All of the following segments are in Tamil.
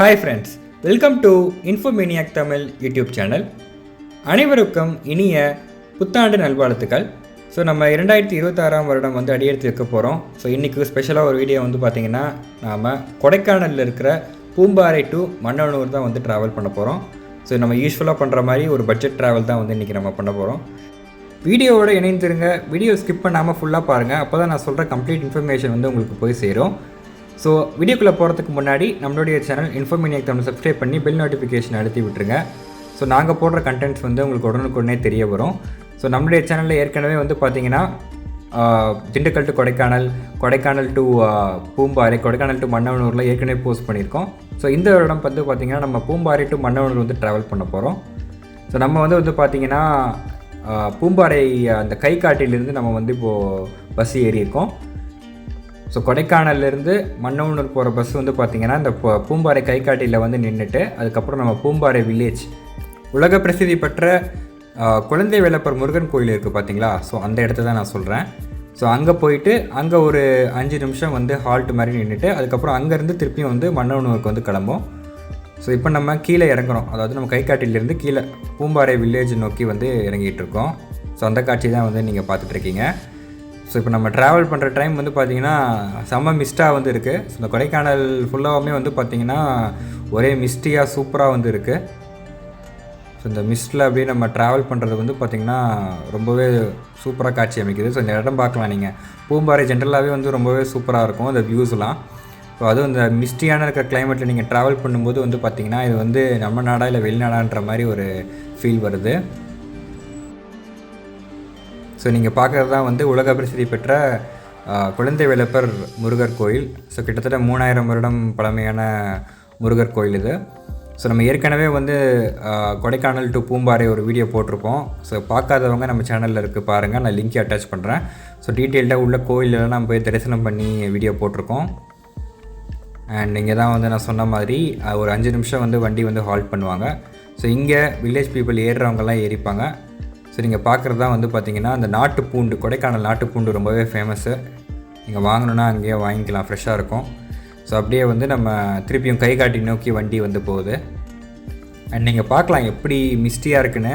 Hi friends welcome to infomaniac Tamil YouTube channel அனைவருக்கும் இனிய புத்தாண்டு நல்வாழ்த்துக்கள். ஸோ நம்ம இரண்டாயிரத்தி இருபத்தாறாம் வருடம் வந்து அடியெடுத்து வைக்க போகிறோம் ஸோ இன்றைக்கி ஸ்பெஷலாக ஒரு வீடியோ வந்து பார்த்திங்கன்னா நாம் கொடைக்கானலில் இருக்கிற பூம்பாறை டு மன்னனூர் தான் வந்து ட்ராவல் பண்ண போகிறோம் ஸோ நம்ம யூஸ்ஃபுல்லாக பண்ணுற மாதிரி ஒரு பட்ஜெட் ட்ராவல் தான் வந்து இன்றைக்கி நம்ம பண்ண போகிறோம் வீடியோவோட இணைந்துருங்க. வீடியோ ஸ்கிப் பண்ணாமல் ஃபுல்லாக பாருங்கள் அப்போ தான் நான் சொல்கிற கம்ப்ளீட் இன்ஃபர்மேஷன் வந்து உங்களுக்கு போய் சேரும். ஸோ வீடியோக்குள்ளே போகிறதுக்கு முன்னாடி நம்மளுடைய சேனல் இன்ஃபர்மேனியை தமிழ் சப்ஸ்கிரைப் பண்ணி பெல் நோட்டிஃபிகேஷன் அழுத்தி விட்டுருங்க. ஸோ நாங்கள் போடுற கண்டென்ட்ஸ் வந்து உங்களுக்கு உடனுக்குடனே தெரிய வரும். ஸோ நம்மளுடைய சேனலில் ஏற்கனவே வந்து பார்த்தீங்கன்னா Dindigul to Kodaikanal Kodaikanal to Poombarai Kodaikanal to மன்னவனூரில் ஏற்கனவே போஸ்ட் பண்ணியிருக்கோம். ஸோ இந்த வருடம் வந்து பார்த்திங்கன்னா நம்ம பூம்பாறை டு மன்னவனூர் வந்து ட்ராவல் பண்ண போகிறோம் ஸோ நம்ம வந்து வந்து பார்த்திங்கன்னா பூம்பாறை அந்த கை காட்டிலிருந்து நம்ம வந்து இப்போது பஸ் ஏறியிருக்கோம் ஸோ கொடைக்கானல்லேருந்து மன்னவனூர் போகிற பஸ் வந்து பார்த்திங்கன்னா இந்த பூம்பாறை கைக்காட்டியில் வந்து நின்றுட்டு அதுக்கப்புறம் நம்ம பூம்பாறை வில்லேஜ் உலக பிரசித்தி பெற்ற குழந்தை வேலப்பர் முருகன் கோயில் இருக்குது பார்த்தீங்களா ஸோ அந்த இடத்த தான் நான் சொல்கிறேன் ஸோ அங்கே போயிட்டு அங்கே ஒரு அஞ்சு நிமிஷம் வந்து ஹால்ட் மாதிரி நின்றுட்டு அதுக்கப்புறம் அங்கேருந்து திருப்பியும் வந்து மன்னவனூருக்கு வந்து கிளம்போம் ஸோ இப்போ நம்ம கீழே இறங்குறோம். அதாவது நம்ம கைகாட்டிலேருந்து கீழே பூம்பாறை வில்லேஜ் நோக்கி வந்து இறங்கிட்டு இருக்கோம். ஸோ அந்த காட்சி தான் வந்து நீங்கள் பார்த்துட்ருக்கீங்க ஸோ இப்போ நம்ம ட்ராவல் பண்ணுற டைம் வந்து பார்த்திங்கன்னா செம்ம மிஸ்ட்டாக வந்து இருக்குது ஸோ இந்த கொடைக்கானல் ஃபுல்லாகவுமே வந்து பார்த்திங்கன்னா ஒரே மிஸ்டியாக சூப்பராக வந்து இருக்குது ஸோ இந்த மிஸ்டில் அப்படியே நம்ம ட்ராவல் பண்ணுறது வந்து பார்த்திங்கன்னா ரொம்பவே சூப்பராக காட்சி அமைக்குது. ஸோ இந்த இடம் பார்க்கலாம் நீங்கள் பூம்பாறை ஜென்ரலாகவே வந்து ரொம்பவே சூப்பராக இருக்கும் அந்த வியூஸ்லாம் ஸோ அதுவும் இந்த மிஸ்டியான இருக்கிற கிளைமேட்டில் நீங்கள் ட்ராவல் பண்ணும்போது வந்து பார்த்திங்கன்னா இது வந்து நம்ம நாடா இல்லை வெளிநாடான்ற மாதிரி ஒரு ஃபீல் வருது. ஸோ நீங்கள் பார்க்குறது தான் வந்து உலக பிரசித்தி பெற்ற குழந்தை வேலப்பர் முருகர் கோயில். ஸோ கிட்டத்தட்ட மூணாயிரம் வருடம் பழமையான முருகர் கோயில் இது. ஸோ நம்ம ஏற்கனவே வந்து கொடைக்கானல் டு பூம்பாறை ஒரு வீடியோ போட்டிருப்போம். ஸோ பார்க்காதவங்க நம்ம சேனலில் இருக்குது பாருங்கள் நான் லிங்க் அட்டாச் பண்ணுறேன் ஸோ டீட்டெயில்டாக உள்ள கோயிலெல்லாம் நம்ம போய் தரிசனம் பண்ணி வீடியோ போட்டிருக்கோம். அண்ட் இங்கே தான் வந்து நான் சொன்ன மாதிரி ஒரு அஞ்சு நிமிஷம் வந்து வண்டி வந்து ஹால்ட் பண்ணுவாங்க. ஸோ இங்கே வில்லேஜ் பீப்புள் ஏறுறவங்கெல்லாம் ஏறிப்பாங்க. ஸோ நீங்கள் பார்க்குறது தான் வந்து பார்த்தீங்கன்னா அந்த நாட்டு பூண்டு கொடைக்கானல் நாட்டு பூண்டு ரொம்பவே ஃபேமஸ்ஸு நீங்கள் வாங்கணுன்னா அங்கேயே வாங்கிக்கலாம் ஃப்ரெஷ்ஷாக இருக்கும். ஸோ அப்படியே வந்து நம்ம திருப்பியும் கை காட்டி நோக்கி வண்டி வந்து போகுது. அண்ட் நீங்கள் பார்க்கலாம் எப்படி மிஸ்டியாக இருக்குன்னு.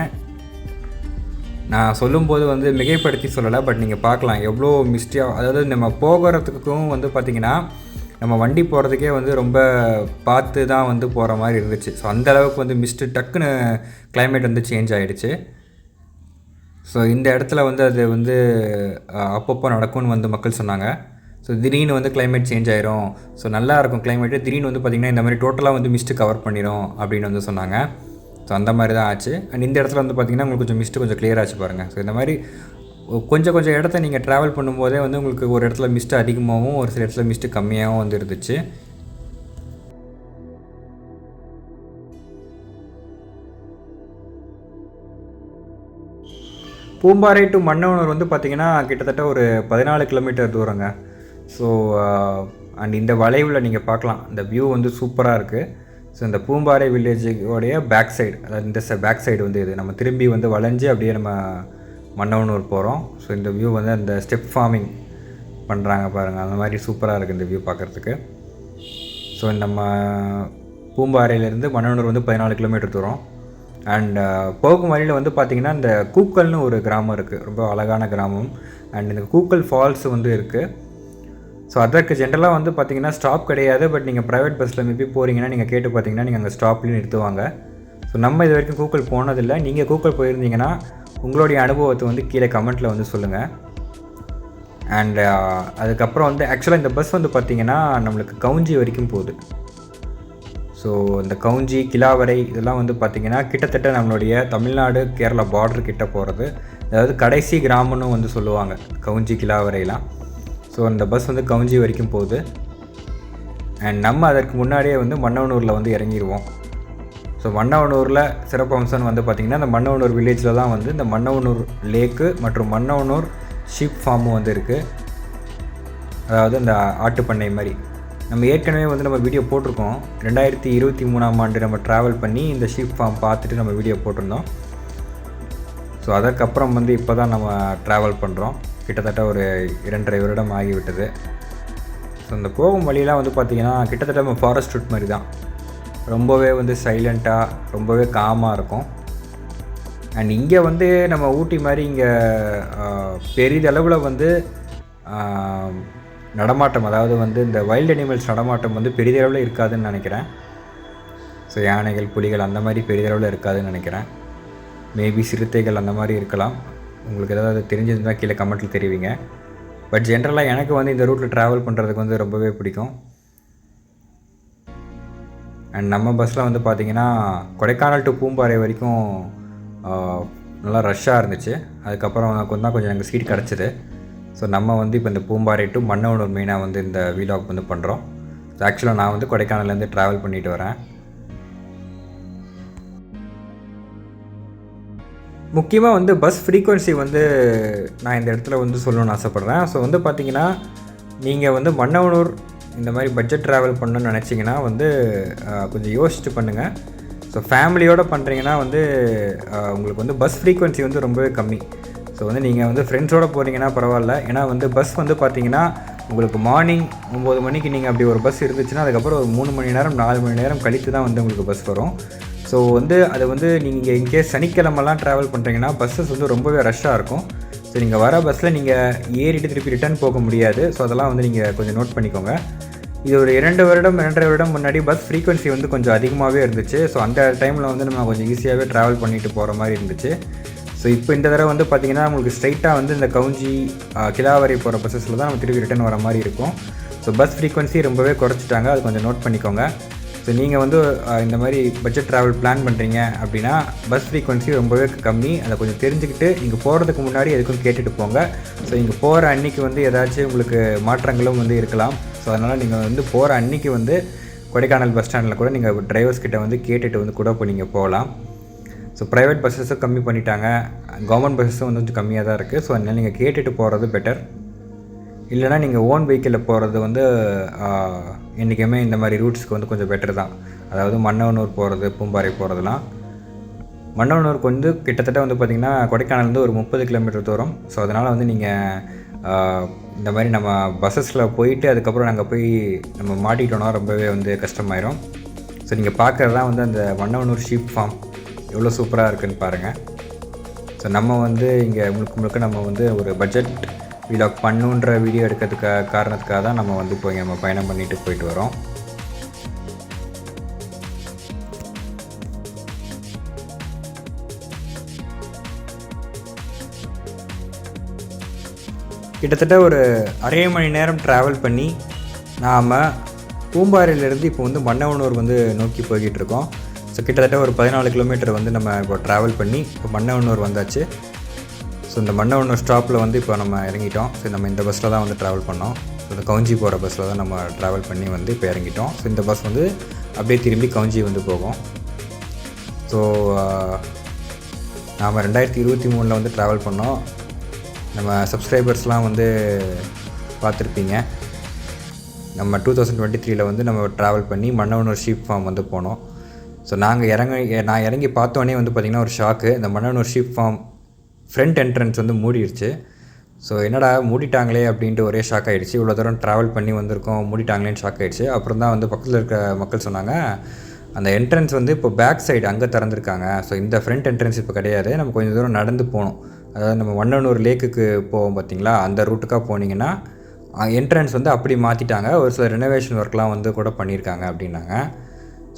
நான் சொல்லும்போது வந்து மிகைப்படுத்தி சொல்லலை பட் நீங்கள் பார்க்கலாம் எவ்வளோ மிஸ்டியாக அதாவது நம்ம போகிறதுக்கும் வந்து பார்த்திங்கன்னா நம்ம வண்டி போகிறதுக்கே வந்து ரொம்ப பார்த்து தான் வந்து போகிற மாதிரி இருந்துச்சு. ஸோ அந்த அளவுக்கு வந்து மிஸ்ட்டு டக்குன்னு கிளைமேட் வந்து சேஞ்ச் ஆகிடுச்சு ஸோ இந்த இடத்துல வந்து அது வந்து அப்பப்போ நடக்கும்னு வந்து மக்கள் சொன்னாங்க. ஸோ திடீர்னு வந்து கிளைமேட் சேஞ்ச் ஆயிரும். ஸோ நல்லா இருக்கும் கிளைமேட்டு திடீர்னு வந்து பார்த்திங்கன்னா இந்த மாதிரி டோட்டலாக வந்து மிஸ்ட்டு கவர் பண்ணிடும் அப்படின்னு வந்து சொன்னாங்க. ஸோ அந்த மாதிரி தான் ஆச்சு. அண்ட் இந்த இடத்துல வந்து பார்த்திங்கன்னா உங்களுக்கு கொஞ்சம் மிஸ்ட்டு கொஞ்சம் கிளியர் ஆச்சு பாருங்கள் ஸோ இந்த மாதிரி கொஞ்சம் கொஞ்சம் இடத்த நீங்கள் ட்ராவல் பண்ணும்போதே வந்து உங்களுக்கு ஒரு இடத்துல மிஸ்ட்டு அதிகமாகவும் ஒரு சில இடத்துல மிஸ்ட்டு கம்மியாகவும் வந்து இருந்துச்சு. பூம்பாறை டு மன்னவனூர் வந்து பார்த்திங்கன்னா கிட்டத்தட்ட ஒரு பதினாலு கிலோமீட்டர் தூரங்க. ஸோ அண்ட் uh, இந்த வளைவில் நீங்கள் பார்க்கலாம் இந்த வியூ வந்து சூப்பராக இருக்குது ஸோ இந்த பூம்பாறை வில்லேஜோடைய பேக் சைடு அதாவது இந்த பேக் சைடு வந்து இது. நம்ம திரும்பி வந்து வளைஞ்சு அப்படியே நம்ம மன்னவனூர் போகிறோம் ஸோ இந்த வியூ வந்து அந்த ஸ்டெப் ஃபார்மிங் பண்ணுறாங்க பாருங்கள் அந்த மாதிரி சூப்பராக இருக்குது இந்த வியூ பார்க்குறதுக்கு ஸோ நம்ம பூம்பாறையிலேருந்து மன்னனூர் வந்து பதினாலு கிலோமீட்டர் தூரம். அண்ட் uh, போகும் வழியில் வந்து பார்த்திங்கன்னா இந்த கூக்கல்னு ஒரு கிராமம் இருக்குது ரொம்ப அழகான கிராமம். அண்ட் இந்த கூக்கல் ஃபால்ஸ் வந்து இருக்குது ஸோ அதற்கு ஜென்ரலாக வந்து பார்த்திங்கன்னா ஸ்டாப் கிடையாது. பட் நீங்கள் ப்ரைவேட் பஸ்ஸில் மேபி போகிறீங்கன்னா நீங்கள் கேட்டு பார்த்தீங்கன்னா நீங்கள் அங்கே ஸ்டாப்லேயும் நிறுத்துவாங்க. ஸோ நம்ம இது வரைக்கும் கூக்கல் போனதில்லை. நீங்கள் கூக்கல் போயிருந்தீங்கன்னா உங்களுடைய அனுபவத்தை வந்து கீழே கமெண்ட்டில் வந்து சொல்லுங்கள் அண்ட் uh, அதுக்கப்புறம் வந்து ஆக்சுவலாக இந்த பஸ் வந்து பார்த்திங்கன்னா நம்மளுக்கு கவுஞ்சி வரைக்கும் போகுது. ஸோ இந்த கவுஞ்சி கிலாவரை இதெல்லாம் வந்து பார்த்திங்கன்னா கிட்டத்தட்ட நம்மளுடைய தமிழ்நாடு கேரளா பார்டர் கிட்ட போகிறது அதாவது கடைசி கிராமம்னு வந்து சொல்லுவாங்க கவுஞ்சி கிலாவரைலாம். ஸோ அந்த பஸ் வந்து கவுஞ்சி வரைக்கும் போகுது. அண்ட் நம்ம அதற்கு முன்னாடியே வந்து மன்னவனூரில் வந்து இறங்கிடுவோம் ஸோ மன்னவனூரில் சிறப்பம்சம்னு வந்து பார்த்திங்கன்னா இந்த மன்னவனூர் வில்லேஜில் தான் வந்து இந்த மன்னவனூர் லேக்கு மற்றும் மன்னவனூர் ஷீப் ஃபார்மும் வந்து இருக்குது அதாவது இந்த ஆட்டுப்பண்ணை மாதிரி. நம்ம ஏற்கனவே வந்து நம்ம வீடியோ போட்டிருக்கோம். ரெண்டாயிரத்தி இருபத்தி மூணாம் ஆண்டு நம்ம ட்ராவல் பண்ணி இந்த ஷீப் ஃபார்ம் பார்த்துட்டு நம்ம வீடியோ போட்டிருந்தோம். ஸோ அதற்கப்புறம் வந்து இப்போ தான் நம்ம ட்ராவல் பண்ணுறோம் கிட்டத்தட்ட ஒரு இரண்டரை வருடம் ஆகிவிட்டது. ஸோ இந்த போகும் வழியெலாம் வந்து பார்த்திங்கன்னா கிட்டத்தட்ட நம்ம ஃபாரஸ்ட் ரூட் மாதிரி தான் ரொம்பவே வந்து சைலண்ட்டாக ரொம்பவே காமாக இருக்கும். அண்ட் இங்கே வந்து நம்ம ஊட்டி மாதிரி இங்கே பெரிதளவில் வந்து நடமாட்டம் அதாவது வந்து இந்த வைல்ட் அனிமல்ஸ் நடமாட்டம் வந்து பெரிதளவில் இருக்காதுன்னு நினைக்கிறேன். ஸோ யானைகள் புலிகள் அந்த மாதிரி பெரிதளவில் இருக்காதுன்னு நினைக்கிறேன். மேபி சிறுத்தைகள் அந்த மாதிரி இருக்கலாம். உங்களுக்கு ஏதாவது தெரிஞ்சிருந்தால் கீழே கமெண்ட்டில் தெரிவிங்க. பட் ஜென்ரலாக எனக்கு வந்து இந்த ரூட்டில் ட்ராவல் பண்ணுறதுக்கு வந்து ரொம்பவே பிடிக்கும். அண்ட் நம்ம பஸ்ஸில் வந்து பார்த்திங்கன்னா கொடைக்கானல் டு பூம்பாறை வரைக்கும் நல்லா ரஷ்ஷாக இருந்துச்சு. அதுக்கப்புறம் கொஞ்சம் தான் கொஞ்சம் எனக்கு சீட் கிடச்சிது. ஸோ நம்ம வந்து இப்போ இந்த பூம்பாறை டு மன்னவனூர் மெயினாக வந்து இந்த வீலாக் வந்து பண்ணுறோம் ஸோ ஆக்சுவலாக நான் வந்து கொடைக்கானல்லேருந்து ட்ராவல் பண்ணிட்டு வரேன். முக்கியமாக வந்து பஸ் ஃப்ரீக்குவென்சி வந்து நான் இந்த இடத்துல வந்து சொல்லணும்னு ஆசைப்பட்றேன். ஸோ வந்து பார்த்தீங்கன்னா நீங்கள் வந்து மன்னவனூர் இந்த மாதிரி பட்ஜெட் ட்ராவல் பண்ணணும்னு நினச்சிங்கன்னா வந்து கொஞ்சம் யோசிச்சு பண்ணுங்கள் ஸோ ஃபேமிலியோடு பண்ணுறீங்கன்னா வந்து உங்களுக்கு வந்து பஸ் ஃப்ரீக்குவென்சி வந்து ரொம்பவே கம்மி. ஸோ வந்து நீங்கள் வந்து ஃப்ரெண்ட்ஸோடு போகிறீங்கன்னா பரவாயில்ல. ஏன்னா வந்து பஸ் வந்து பார்த்தீங்கன்னா உங்களுக்கு மார்னிங் ஒம்பது மணிக்கு நீங்கள் அப்படி ஒரு பஸ் இருந்துச்சுன்னா அதுக்கப்புறம் ஒரு மூணு மணி நேரம் நாலு மணி நேரம் கழித்து தான் வந்து உங்களுக்கு பஸ் வரும். ஸோ வந்து அது வந்து நீங்கள் இன்கேஸ் சனிக்கிழமெல்லாம் ட்ராவல் பண்ணுறீங்கன்னா பஸ்ஸஸ் வந்து ரொம்பவே ரஷ்ஷாக இருக்கும். ஸோ நீங்கள் வர பஸ்ஸில் நீங்கள் ஏறிட்டு திருப்பி ரிட்டர்ன் போக முடியாது. ஸோ அதெல்லாம் வந்து நீங்கள் கொஞ்சம் நோட் பண்ணிக்கோங்க. இது ஒரு இரண்டு வருடம் இரண்டரை வருடம் முன்னாடி பஸ் ஃப்ரீக்வன்சி வந்து கொஞ்சம் அதிகமாகவே இருந்துச்சு. ஸோ அந்த டைமில் வந்து நம்ம கொஞ்சம் ஈஸியாகவே ட்ராவல் பண்ணிட்டு போகிற மாதிரி இருந்துச்சு. ஸோ இப்போ இந்த தடவை வந்து பார்த்திங்கன்னா உங்களுக்கு ஸ்ட்ரைட்டாக வந்து இந்த கவுஞ்சி கிலாவரை கிலாவரி போகிற பஸ்ஸஸில் தான் நம்ம திருப்பி ரிட்டர்ன் வர மாதிரி இருக்கும். ஸோ பஸ் ஃப்ரீக்வன்சி ரொம்பவே குறைச்சிட்டாங்க. அது கொஞ்சம் நோட் பண்ணிக்கோங்க. ஸோ நீங்கள் வந்து இந்த மாதிரி பட்ஜெட் ட்ராவல் பிளான் பண்ணுறீங்க அப்படின்னா பஸ் ஃப்ரீக்வன்சி ரொம்பவே கம்மி. அதை கொஞ்சம் தெரிஞ்சுக்கிட்டு நீங்கள் போகிறதுக்கு முன்னாடி எதுக்கும் கேட்டுட்டு போங்க. ஸோ நீங்கள் போகிற அன்னைக்கு வந்து ஏதாச்சும் உங்களுக்கு மாற்றங்களும் வந்து இருக்கலாம். ஸோ அதனால் நீங்கள் வந்து போகிற அன்னைக்கு வந்து கொடைக்கானல் பஸ் ஸ்டாண்டில் கூட நீங்கள் டிரைவர்ஸ் கிட்ட வந்து கேட்டுட்டு வந்து கூட இப்போ நீங்கள் போகலாம். ஸோ ப்ரைவேட் பஸ்ஸஸும் கம்மி பண்ணிட்டாங்க. கவர்மெண்ட் பஸ்ஸும் வந்து கொஞ்சம் கம்மியாக தான் இருக்குது ஸோ அதனால் நீங்கள் கேட்டுட்டு போகிறது பெட்டர் இல்லைனா நீங்கள் ஓன் வெஹிக்கிளில் போகிறது வந்து என்றைக்குமே இந்த மாதிரி ரூட்ஸ்க்கு வந்து கொஞ்சம் பெட்டர் தான். அதாவது மன்னவனூர் போகிறது பூம்பாறை போகிறதுலாம் மன்னவனூருக்கு வந்து கிட்டத்தட்ட வந்து பார்த்திங்கன்னா கொடைக்கானல்லேருந்து ஒரு முப்பது கிலோமீட்டர் தூரம். ஸோ அதனால் வந்து நீங்கள் இந்த மாதிரி நம்ம பஸ்ஸஸில் போயிட்டு அதுக்கப்புறம் நாங்கள் போய் நம்ம மாட்டிக்கிட்டோன்னா ரொம்பவே வந்து கஷ்டமாயிரும். ஸோ நீங்கள் பார்க்குறதான் வந்து அந்த மன்னவனூர் ஷீப் ஃபார்ம் எவ்வளோ சூப்பராக இருக்குன்னு பாருங்கள் ஸோ நம்ம வந்து இங்கே முழுக்க முழுக்க நம்ம வந்து ஒரு பட்ஜெட் விலாக் பண்ணுன்ற வீடியோ எடுக்கிறதுக்காக காரணத்துக்காக தான் நம்ம வந்து இப்போ நம்ம பயணம் பண்ணிட்டு போயிட்டு வரோம். கிட்டத்தட்ட ஒரு அரை மணி நேரம் ட்ராவல் பண்ணி நாம் பூம்பாறையிலேருந்து இப்போ வந்து மன்னவனூர் வந்து நோக்கி போய்கிட்டு இருக்கோம். ஸோ கிட்டத்தட்ட ஒரு பதினாலு கிலோமீட்டர் வந்து நம்ம இப்போ ட்ராவல் பண்ணி இப்போ மன்னவனூர் வந்தாச்சு. ஸோ இந்த மன்னவனூர் ஸ்டாப்பில் வந்து இப்போ நம்ம இறங்கிட்டோம். ஸோ நம்ம இந்த பஸ்ஸில் தான் வந்து ட்ராவல் பண்ணோம். ஸோ இந்த கவுஞ்சி போகிற பஸ்ஸில் தான் நம்ம ட்ராவல் பண்ணி வந்து இப்போ இறங்கிட்டோம். ஸோ இந்த பஸ் வந்து அப்படியே திரும்பி கவுஞ்சி வந்து போகும். ஸோ நாம் ரெண்டாயிரத்தி இருபத்தி மூணில் வந்து ட்ராவல் பண்ணோம். நம்ம சப்ஸ்கிரைபர்ஸ்லாம் வந்து பார்த்துருப்பீங்க. நம்ம டூ தௌசண்ட் டுவெண்ட்டி த்ரீயில் வந்து நம்ம ட்ராவல் பண்ணி மன்னவனூர் ஷீப் ஃபார்ம் வந்து போனோம். ஸோ நாங்கள் இறங்க நான் இறங்கி பார்த்தோன்னே வந்து பார்த்திங்கன்னா ஒரு ஷாக்கு இந்த Mannanur sheep farm front entrance வந்து மூடிடுச்சு ஸோ என்னடா மூடிட்டாங்களே அப்படின்ட்டு ஒரே ஷாக் ஆகிடுச்சு இவ்வளோ தூரம் ட்ராவல் பண்ணி வந்திருக்கோம் மூடிட்டாங்களேன்னு ஷாக் ஆகிடுச்சு அப்புறம் தான் வந்து பக்கத்தில் இருக்க மக்கள் சொன்னாங்க அந்த என்ட்ரன்ஸ் வந்து இப்போ பேக் சைடு அங்கே திறந்துருக்காங்க. ஸோ இந்த ஃப்ரண்ட் என்ட்ரன்ஸ் இப்போ கிடையாது. நம்ம கொஞ்சம் தூரம் நடந்து போகணும். அதாவது நம்ம வண்ணனூர் லேக்குக்கு போவோம் பார்த்தீங்களா அந்த ரூட்டுக்காக போனீங்கன்னா என்ட்ரன்ஸ் வந்து அப்படி மாற்றிட்டாங்க ஒரு சில ரெனோவேஷன் ஒர்க்லாம் வந்து கூட பண்ணியிருக்காங்க அப்படின்னாங்க.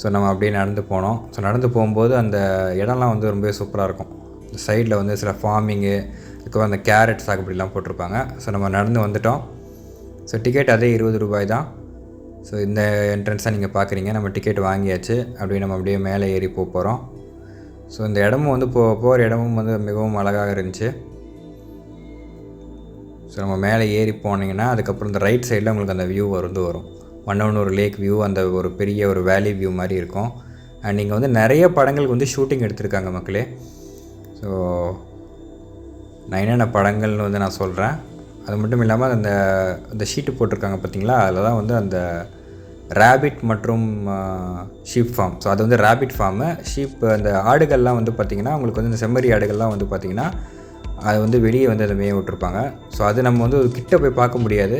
ஸோ நம்ம அப்படியே நடந்து போனோம். ஸோ நடந்து போகும்போது அந்த இடம்லாம் வந்து ரொம்பவே சூப்பராக இருக்கும். இந்த சைடில் வந்து சில ஃபார்மிங்கு அதுக்கப்புறம் அந்த கேரட் சாகுபடிலாம் போட்டிருப்பாங்க. ஸோ நம்ம நடந்து வந்துட்டோம். ஸோ டிக்கெட் அதே இருபது ரூபாய் தான். ஸோ இந்த என்ட்ரன்ஸாக நீங்கள் பார்க்குறீங்க நம்ம டிக்கெட் வாங்கியாச்சு. அப்படியே நம்ம அப்படியே மேலே ஏறி போக போகிறோம் ஸோ இந்த இடமும் வந்து போ போகிற இடமும் வந்து மிகவும் அழகாக இருந்துச்சு. ஸோ நம்ம மேலே ஏறி போனீங்கன்னா அதுக்கப்புறம் இந்த ரைட் சைடில் உங்களுக்கு அந்த வியூ வந்து வரும். ஒன் ஒரு லேக் வியூ அந்த ஒரு பெரிய ஒரு வேலி வியூ மாதிரி இருக்கும். அண்ட் இங்கே வந்து நிறைய படங்களுக்கு வந்து ஷூட்டிங் எடுத்திருக்காங்க மக்களே. ஸோ நான் என்னென்ன படங்கள்னு வந்து நான் சொல்கிறேன் அது மட்டும் இல்லாமல் அந்த அந்த ஷீட்டு போட்டிருக்காங்க பார்த்தீங்களா அதில் தான் வந்து அந்த ரேபிட் மற்றும் ஷீப் ஃபார்ம் ஸோ அது வந்து ரேபிட் ஃபார்மு ஷீப் அந்த ஆடுகள்லாம் வந்து பார்த்திங்கன்னா உங்களுக்கு வந்து இந்த செம்மறி ஆடுகள்லாம் வந்து பார்த்திங்கன்னா அது வந்து வெளியே வந்து அதை மேய விட்டுருப்பாங்க. ஸோ அது நம்ம வந்து ஒரு கிட்ட போய் பார்க்க முடியாது.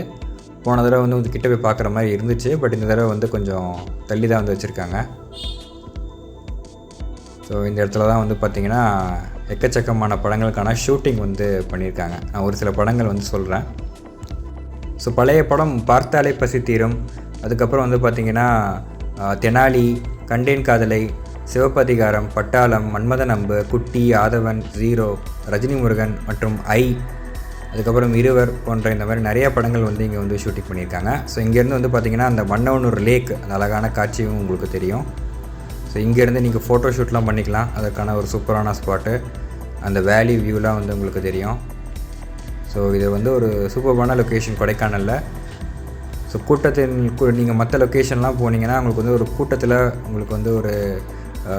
போன தடவை வந்து வந்து கிட்ட போய் பார்க்குற மாதிரி இருந்துச்சு. பட் இந்த தடவை வந்து கொஞ்சம் தள்ளி தான் வந்து வச்சுருக்காங்க. ஸோ இந்த இடத்துல தான் வந்து பார்த்திங்கன்னா எக்கச்சக்கமான படங்களுக்கான ஷூட்டிங் வந்து பண்ணியிருக்காங்க. நான் ஒரு சில படங்கள் வந்து சொல்கிறேன் ஸோ பழைய படம் பார்த்தாலே பசி தீரும். அதுக்கப்புறம் வந்து பார்த்திங்கன்னா தெனாலி கண்டேன் காதலை சிவப்பதிகாரம் பட்டாளம் மன்மதன் அம்பு குட்டி ஆதவன் ஜீரோ ரஜினி முருகன் மற்றும் ஐ அதுக்கப்புறம் இருவர் போன்ற இந்த மாதிரி நிறைய படங்கள் வந்து இங்கே வந்து ஷூட்டிங் பண்ணியிருக்காங்க. ஸோ இங்கேருந்து வந்து பார்த்திங்கன்னா அந்த மன்னவனூர் லேக் அந்த அழகான காட்சியும் உங்களுக்கு தெரியும். ஸோ இங்கேருந்து நீங்கள் ஃபோட்டோ ஷூட்லாம் பண்ணிக்கலாம். அதற்கான ஒரு சூப்பரான ஸ்பாட்டு அந்த வேலி வியூலாம் வந்து உங்களுக்கு தெரியும். ஸோ இது வந்து ஒரு சூப்பரான லொக்கேஷன் கொடைக்கானலில். ஸோ கூட்டத்தின் நீங்கள் மற்ற லொக்கேஷன்லாம் போனீங்கன்னா உங்களுக்கு வந்து ஒரு கூட்டத்தில் உங்களுக்கு வந்து ஒரு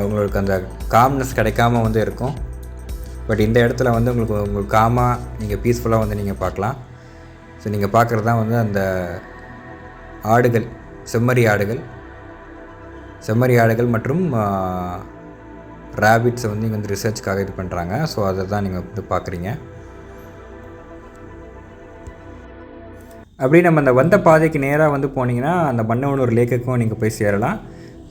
உங்களுக்கு அந்த காம்னஸ் கிடைக்காம வந்து இருக்கும். பட் இந்த இடத்துல வந்து உங்களுக்கு உங்களுக்கு காமாக நீங்கள் பீஸ்ஃபுல்லாக வந்து நீங்கள் பார்க்கலாம். ஸோ நீங்கள் பார்க்குறது தான் வந்து அந்த ஆடுகள் செம்மறி ஆடுகள். செம்மறி ஆடுகள் மற்றும் ரேபிட்ஸை வந்து இங்கே வந்து ரிசர்ச்க்காக இது பண்ணுறாங்க ஸோ அதை தான் நீங்கள் வந்து பார்க்குறீங்க. அப்படியே நம்ம அந்த வந்த பாதைக்கு நேராக வந்து போனீங்கன்னா அந்த மன்னவனூர் லேக்குக்கும் நீங்கள் போய் சேரலாம்.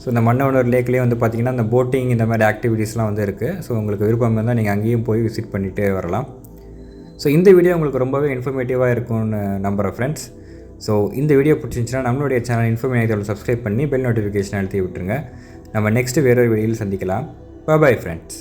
ஸோ இந்த மன்னவனூர் லேக்லேயே வந்து பார்த்திங்கன்னா அந்த போட்டிங் இந்த மாதிரி ஆக்டிவிட்டீஸ்லாம் வந்து இருக்குது ஸோ உங்களுக்கு விருப்பம் இருந்தால் நீங்கள் அங்கேயும் போய் விசிட் பண்ணிகிட்டே வரலாம். ஸோ இந்த வீடியோ உங்களுக்கு ரொம்பவே இன்ஃபர்மேட்டிவாக இருக்கும்னு நம்புகிறேன் ஃப்ரெண்ட்ஸ் ஸோ இந்த வீடியோ பிடிச்சிருந்துச்சுன்னா நம்மளுடைய சேனல் இன்ஃபர்மேட்டிவ் சப்ஸ்கிரைப் பண்ணி பெல் நோட்டிஃபிகேஷன் அழுத்தி விட்டுருங்க. நம்ம நெக்ஸ்ட்டு வேறொரு வீடியோவில் சந்திக்கலாம். Bye friends